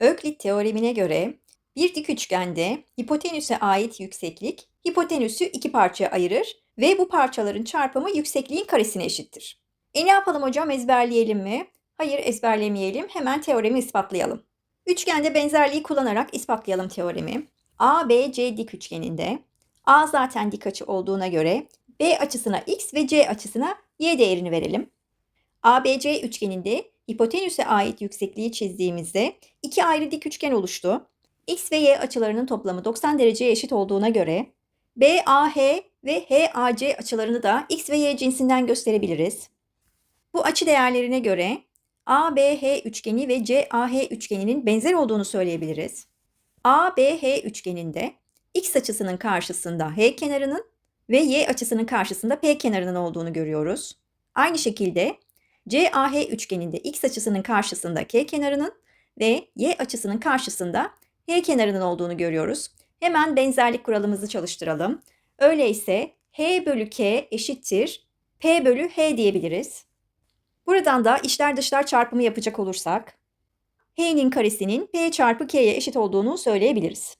Öklit teoremine göre bir dik üçgende hipotenüse ait yükseklik hipotenüsü iki parçaya ayırır ve bu parçaların çarpımı yüksekliğin karesine eşittir. E ne yapalım hocam ezberleyelim mi? Hayır ezberlemeyelim hemen teoremi ispatlayalım. Üçgende benzerliği kullanarak ispatlayalım teoremi. ABC dik üçgeninde A zaten dik açı olduğuna göre B açısına x ve C açısına y değerini verelim. ABC üçgeninde hipotenüse ait yüksekliği çizdiğimizde iki ayrı dik üçgen oluştu. X ve Y açılarının toplamı 90 dereceye eşit olduğuna göre BAH ve HAC açılarını da X ve Y cinsinden gösterebiliriz. Bu açı değerlerine göre ABH üçgeni ve CAH üçgeninin benzer olduğunu söyleyebiliriz. ABH üçgeninde X açısının karşısında H kenarının ve Y açısının karşısında P kenarının olduğunu görüyoruz. Aynı şekilde CAH üçgeninde X açısının karşısında K kenarının ve Y açısının karşısında H kenarının olduğunu görüyoruz. Hemen benzerlik kuralımızı çalıştıralım. Öyleyse H bölü K eşittir P bölü H diyebiliriz. Buradan da içler dışlar çarpımı yapacak olursak H'nin karesinin P çarpı K'ye eşit olduğunu söyleyebiliriz.